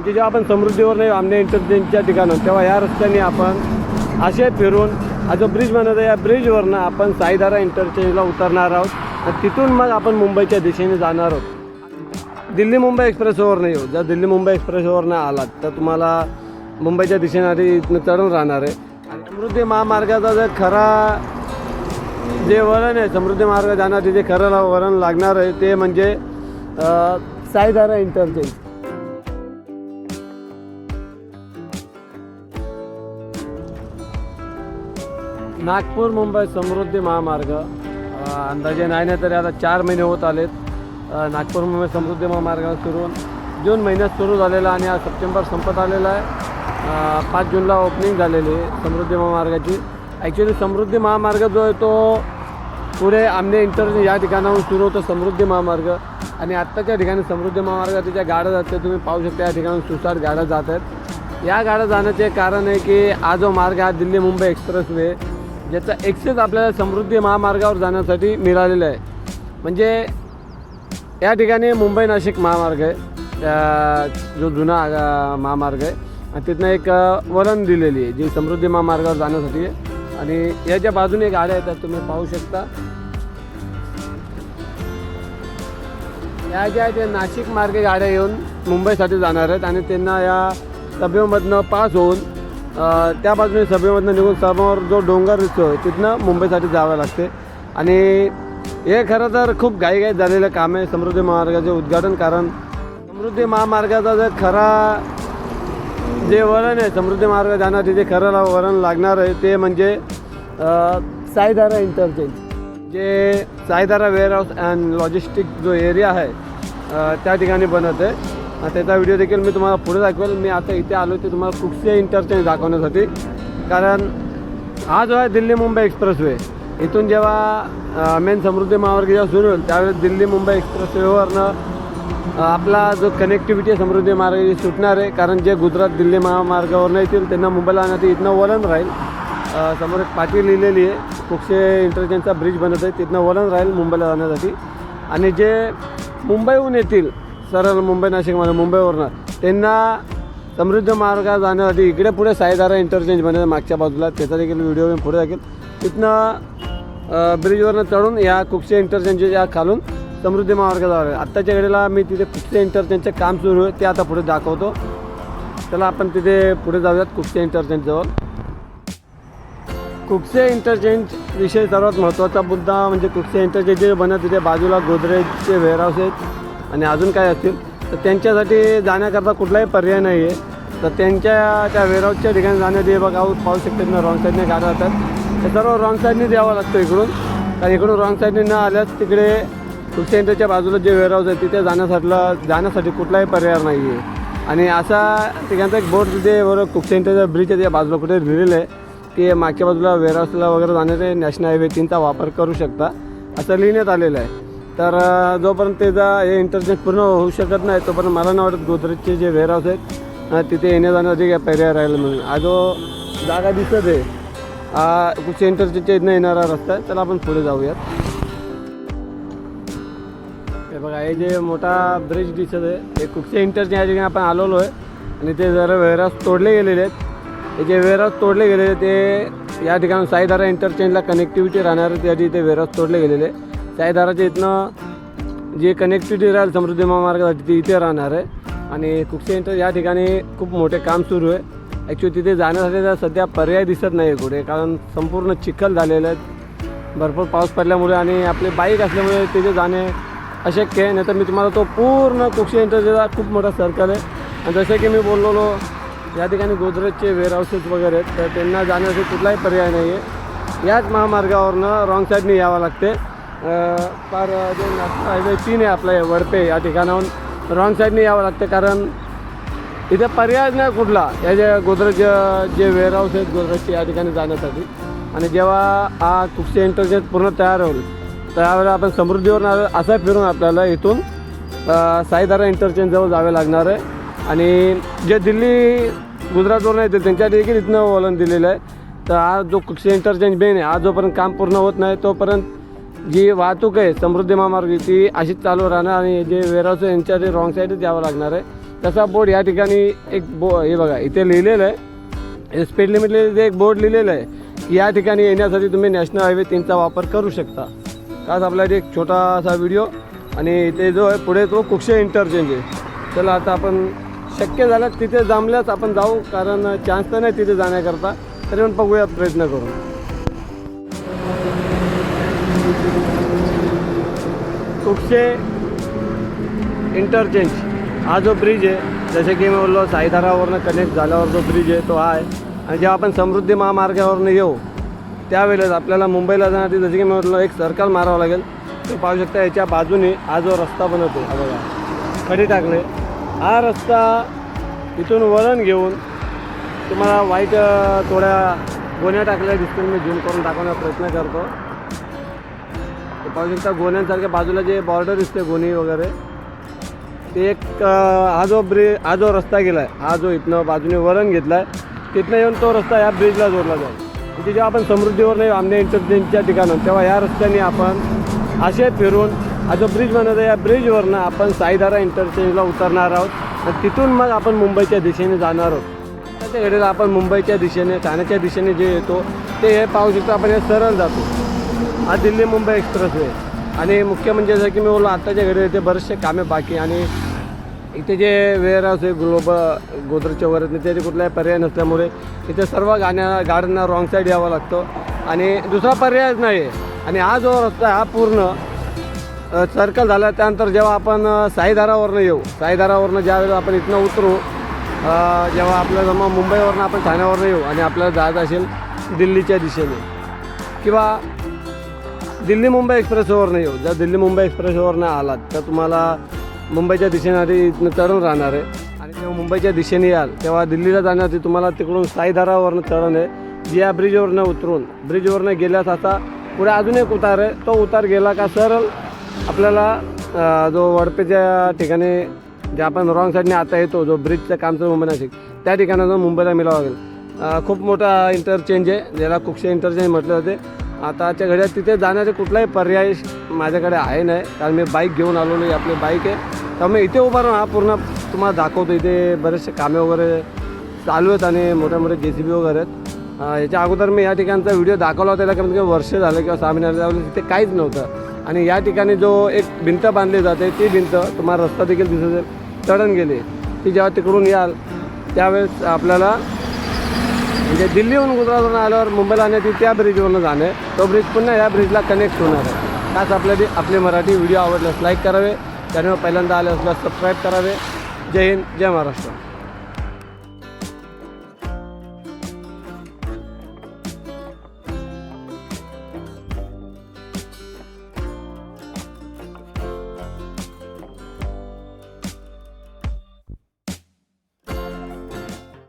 म्हणजे जेव्हा आपण समृद्धीवर आमने इंटरचेंजच्या ठिकाणं तेव्हा या रस्त्याने आपण असे फिरून हा जो ब्रिज बनत आहे या ब्रिजवरनं आपण साईधारा इंटरचेंजला उतरणार आहोत आणि तिथून मग आपण मुंबईच्या दिशेने जाणार आहोत. दिल्ली मुंबई एक्सप्रेसवरनं येऊ हो. जर दिल्ली मुंबई एक्सप्रेसवरनं आलात तर तुम्हाला मुंबईच्या दिशेने आधी इथनं चढून राहणार आहे. आणि समृद्धी महामार्गाचा जर खरा जे वळण आहे समृद्धी मार्ग जाण्यासाठी जे खरं वळण लागणार आहे ते म्हणजे साईदारा साईधारा इंटरचेंज. नागपूर मुंबई समृद्धी महामार्ग. अंदाजे नाही नाही तरी आता चार महिने होत आलेत. नागपूर मुंबई समृद्धी महामार्ग सुरू. जून महिन्यात सुरू झालेला आणि आज सप्टेंबर संपत आलेला आहे. पाच जूनला ओपनिंग झालेली आहे समृद्धी महामार्गाची. ॲक्च्युली समृद्धी महामार्ग जो आहे तो पुढे आमने इंटर या ठिकाणाहून सुरू होतो समृद्धी महामार्ग. आणि आत्ताच्या ठिकाणी समृद्धी महामार्गाच्या ज्या गाड्या जाते तुम्ही पाहू शकता या ठिकाणी सुसाट गाड्या जात आहेत. या गाड्या जाण्याचे कारण आहे की हा जो मार्ग हा दिल्ली मुंबई एक्सप्रेसवे. ज्याचा एक्सेस आपल्याला समृद्धी महामार्गावर जाण्यासाठी मिळालेला आहे. म्हणजे या ठिकाणी मुंबई नाशिक महामार्ग आहे. त्या- जो जुना महामार्ग आहे. आणि तिथनं एक वरण वळण दिलेली आहे जी समृद्धी महामार्गावर जाण्यासाठी आहे. आणि याच्या बाजूने गाड्या येतात तुम्ही पाहू शकता. या ज्या आहेत त्या नाशिक मार्गे गाड्या येऊन मुंबईसाठी जाणार आहेत. आणि त्यांना या सभेमधनं पास होऊन त्या बाजूने सभेमधनं निघून समोर जो डोंगर दिसतो तिथनं मुंबईसाठी जावं लागते. आणि हे खरं तर खूप घाईघाईत झालेलं काम आहे समृद्धी महामार्गाचे उद्घाटन कारण समृद्धी महामार्गाचा जर खरा जे वळण आहे समृद्धी मार्ग जाण्यासाठी जे खरं वळण लागणार आहे ते म्हणजे साईधारा इंटरचेंज. जे साईधारा वेअरहाऊस अँड लॉजिस्टिक जो एरिया आहे त्या ठिकाणी बनत आहे. त्याचा व्हिडिओ देखील मी तुम्हाला पुढे दाखवेल. मी आता इथे आलो ते तुम्हाला कुठचे इंटरचेंज दाखवण्यासाठी. कारण हा जो आहे दिल्ली मुंबई एक्सप्रेसवे इथून जेव्हा मेन समृद्धी महामार्ग जेव्हा सुरू होईल त्यावेळेस दिल्ली मुंबई एक्सप्रेसवेवरनं आपला जो कनेक्टिव्हिटी आहे समृद्धी मार्ग सुटणार आहे कारण जे गुजरात दिल्ली महामार्गावर येतील त्यांना मुंबईला आणण्यासाठी इथनं वळण राहील. समोर एक पाटी लिहिलेली आहे कुक्षे इंटरचेंजचा ब्रिज बनत आहे तिथनं वळण राहील मुंबईला जाण्यासाठी. आणि जे मुंबईहून येतील सरळ मुंबई नाशिकमध्ये मुंबईवरनं. त्यांना समृद्ध मार्गात जाण्यासाठी इकडे पुढे साईदारा इंटरचेंज बनत मागच्या बाजूला त्याचा देखील व्हिडिओ मी पुढे दाखवेल. तिथनं ब्रिजवरनं चढून या कुक्षे इंटरचेंजच्या खालून समृद्धी मार्ग जावं आत्ताच्या घडीला मी तिथे कुक्षे इंटरचेंजचं काम सुरू आहे ते आता पुढे दाखवतो. चला आपण तिथे पुढे जाऊयात कुक्षे इंटरचेंजजवळ कुक्षे इंटरचेंज विषय सर्वात महत्त्वाचा मुद्दा म्हणजे कुक्षे इंटरचेंज जे बनत तिथे बाजूला गोदरेजचे वेअरहाऊस आहेत. आणि अजून काय असतील? तर त्यांच्यासाठी जाण्याकरता कुठलाही पर्याय नाही आहे तर त्यांच्या त्या वेअरहाऊसच्या ठिकाणी जाण्यासाठी बघा पाहू शकतात ना रॉंग साईडने गाड्या जातात ते सर्व रॉंग साईडने द्यावं लागतं इकडून. कारण इकडून रॉंग साईडने न आल्यास तिकडे सेंटरच्या बाजूला जे वेअरहाऊस आहे तिथे जाण्यासाठीला जाण्यासाठी कुठलाही पर्याय नाही आहे आणि असा तिघांचा एक बोर्ड तिथे बरोबर कुक्षे ब्रिज आहे त्या बाजूला कुठे लिहिलेलं आहे की मागच्या बाजूला वेअरहाऊसला वगैरे जाणारे नॅशनल हायवे तीनचा वापर करू शकता. असं लिहिण्यात आलेलं आहे. तर जोपर्यंत त्याचा हे इंटरचेंज पूर्ण होऊ शकत नाही तोपर्यंत मला नाही वाटत गोदरेजचे जे वेअरहाऊस आहेत तिथे येण्या जाण्यासाठी काय पर्याय राहिला म्हणून हा जो जागा दिसत आहे कुठचे कुठच्या इंटरचेंजच्या इथनं येणारा रस्ता आहे त्याला आपण पुढे जाऊयात. हे बघा हे जे मोठा ब्रिज दिसत आहे हे कुठचे इंटरचेंज या ठिकाणी आपण आलेलो आहे आणि ते जरा वेअरहाऊस तोडले गेलेले आहेत. हे जे वेअरहाऊस तोडले गेलेले ते या ठिकाणी साईदारा इंटरचेंजला कनेक्टिव्हिटी राहणार आहे त्यासाठी ते वेअरहाऊस तोडले गेलेले आहे. साईदाराच्या इथनं जे कनेक्टिव्हिटी राहील समृद्धी महामार्गासाठी ती इथे राहणार आहे. आणि कुठचे इंटर या ठिकाणी खूप मोठे काम सुरू आहे. ॲक्च्युली तिथे जाण्यासाठी तर सध्या पर्याय दिसत नाही आहे कुठे कारण संपूर्ण चिखल झालेलं आहे. भरपूर पाऊस पडल्यामुळे आणि आपले बाईक असल्यामुळे तिथे जाणे अशक्य आहे. नाही तर मी तुम्हाला तो पूर्ण कुक्षी इंटरचा खूप मोठा सर्कल आहे. आणि जसं की मी बोललेलो या ठिकाणी गोदरेजचे वेअरहाऊसेस वगैरे आहेत तर त्यांना जाण्यासाठी कुठलाही पर्याय नाही आहे याच महामार्गावरनं रॉंग साईडने यावं लागते. फार जे नॅशनल हायवे तीन आहे आपलं हे वडपे या ठिकाणाहून. रॉंग साईडने यावं लागतं कारण इथे पर्याय नाही कुठला. या जे गोदरेज जे वेअरहाऊस आहेत गोदरेजचे या ठिकाणी जाण्यासाठी. आणि जेव्हा हा कुक्षे इंटरचेंज पूर्ण तयार होईल त्यावेळेला आपण समृद्धीवर असं फिरून आपल्याला इथून साईदारा साईधारा इंटरचेंजजवळ जावे लागणार आहे. आणि जे दिल्ली गुजरातवरून येतील त्यांच्या देखील इथनं वळण दिलेलं आहे. तर हा जो कुक्षे इंटरचेंज मेन आहे हा जोपर्यंत काम पूर्ण होत नाही तोपर्यंत जी वाहतूक आहे समृद्धी महामार्ग ती अशीच चालू राहणार आणि जे वेअरहाऊस यांच्या ते रॉंग साईडच द्यावं लागणार आहे. तसा बोर्ड या ठिकाणी एक बो हे बघा इथे लिहिलेलं आहे. स्पीड लिमिटले एक बोर्ड लिहिलेलं आहे की या ठिकाणी येण्यासाठी तुम्ही नॅशनल हायवे तीनचा वापर करू शकता. आज आपल्यासाठी एक छोटासा व्हिडिओ आणि इथे जो आहे पुढे तो कुक्षे इंटरचेंज आहे. चला आता आपण शक्य झालं तिथे जमल्यास आपण जाऊ कारण चान्स तर नाही तिथे जाण्याकरता. तरी पण बघूया प्रयत्न करू. कुक्षे इंटरचेंज हा जो ब्रिज आहे जसे की मी बोललो साईधारावरनं कनेक्ट झाल्यावर जो ब्रिज आहे तो हा आहे. आणि जेव्हा आपण समृद्धी महामार्गावरनं येऊ त्यावेळेस आपल्याला मुंबईला जाण्यासाठी जसे की मी म्हटलं एक सर्कल मारावं लागेल. तुम्ही पाहू शकता याच्या बाजूने हा जो रस्ता बनवतो हा बघा खडी टाकले. हा रस्ता इथून वळण घेऊन तुम्हाला वाईट थोड्या गोण्या टाकल्या दिसतील मी झूम करून दाखवण्याचा प्रयत्न करतो. पाहू शकता गोण्यांसारख्या बाजूला जे बॉर्डर दिसते गोणी वगैरे ते एक हा जो ब्रिज हा जो रस्ता गेला आहे हा जो इथनं बाजूने वरण घेतला आहे तिथनं येऊन तो रस्ता ह्या ब्रिजला जोडला जाईल. तिथे जेव्हा आपण समृद्धीवर नाही आमने इंटरचेंजच्या ठिकाणं तेव्हा या रस्त्याने आपण असे फिरून हा जो ब्रिज बनवतो या ब्रिजवरनं आपण साईधारा इंटरचेंजला उतरणार आहोत आणि तिथून मग आपण मुंबईच्या दिशेने जाणार आहोत. त्याच्या घडीला आपण मुंबईच्या दिशेने ठाण्याच्या दिशेने जे येतो ते हे पाहू शकतो. आपण हे सरळ जातो. हा दिल्ली मुंबई एक्सप्रेस वे आणि मुख्य म्हणजे जसं की मी बोललो आत्ताच्या घरी इथे बरेचसे कामे बाकी आणि इथे जे वेअर हाऊस आहे ग्लोबल गोदरच्या वगैरे त्याचे कुठलाही पर्याय नसल्यामुळे इथे सर्व गाण्या गाड्यांना रॉंग साईड यावा लागतो. आणि दुसरा पर्यायच नाही आहे आणि हा जो रस्ता हा पूर्ण सर्कल झाला त्यानंतर जेव्हा आपण अ, साईधारावरनं येऊ साईधारावरनं ज्यावेळेला आपण इथनं उतरू जेव्हा आपल्या जमा मुंबईवरनं आपण ठाण्यावरनं येऊ आणि आपल्याला जायचं असेल दिल्लीच्या दिशेने. किंवा दिल्ली मुंबई एक्सप्रेसवरनं येऊ. जर दिल्ली मुंबई एक्सप्रेसवरनं आलात तर तुम्हाला मुंबईच्या दिशेने आधी इथनं चढून राहणार आहे. आणि जेव्हा मुंबईच्या दिशेने याल तेव्हा दिल्लीला जाण्यासाठी तुम्हाला तिकडून साईधारावरनं चढण आहे. जी या ब्रिजवरनं उतरून ब्रिजवरनं गेल्यास आता पुढे अजून एक उतार आहे. तो उतार गेला का सरळ आपल्याला जो वडपेच्या ठिकाणी जे आपण रॉंग साईडने आता येतो जो ब्रिजचं काम चालू मुंबई नाशिक त्या ठिकाणातून मुंबईला मिळावं लागेल. खूप मोठा इंटरचेंज आहे ज्याला कुक्षे इंटरचेंज म्हटलं जाते. आताच्या घड्यात तिथे जाण्याचा कुठलाही पर्याय माझ्याकडे आहे नाही. कारण मी बाईक घेऊन आलो नाही आपली बाईक आहे. त्यामुळे इथे उभा राहून हा पूर्ण तुम्हाला दाखवतो. इथे बरेचसे कामे वगैरे चालू आहेत आणि मोठ्या मोठे जे सी बी वगैरे आहेत. याच्या अगोदर मी या ठिकाणचा व्हिडिओ दाखवला होता. त्याला कमीत कमी वर्ष झालं किंवा सहा महिने तिथे काहीच नव्हतं. आणि या ठिकाणी जो एक भिंत बांधली जाते ती भिंत तुम्हाला रस्ता देखील दिसत चढण गेली. ती जेव्हा तिकडून याल त्यावेळेस आपल्याला म्हणजे दिल्लीहून गुजरातवरून आल्यावर मुंबईला आणण्याची त्या ब्रिजवरनं जाणे तो ब्रिज पुन्हा या ब्रिजला कनेक्ट होणार आहे. त्याच आपल्याला आपले मराठी व्हिडिओ आवडल्यास लाईक करावे. चॅनल पहिल्यांदा आले असल्यास सबस्क्राईब करावे. जय हिंद जय महाराष्ट्र.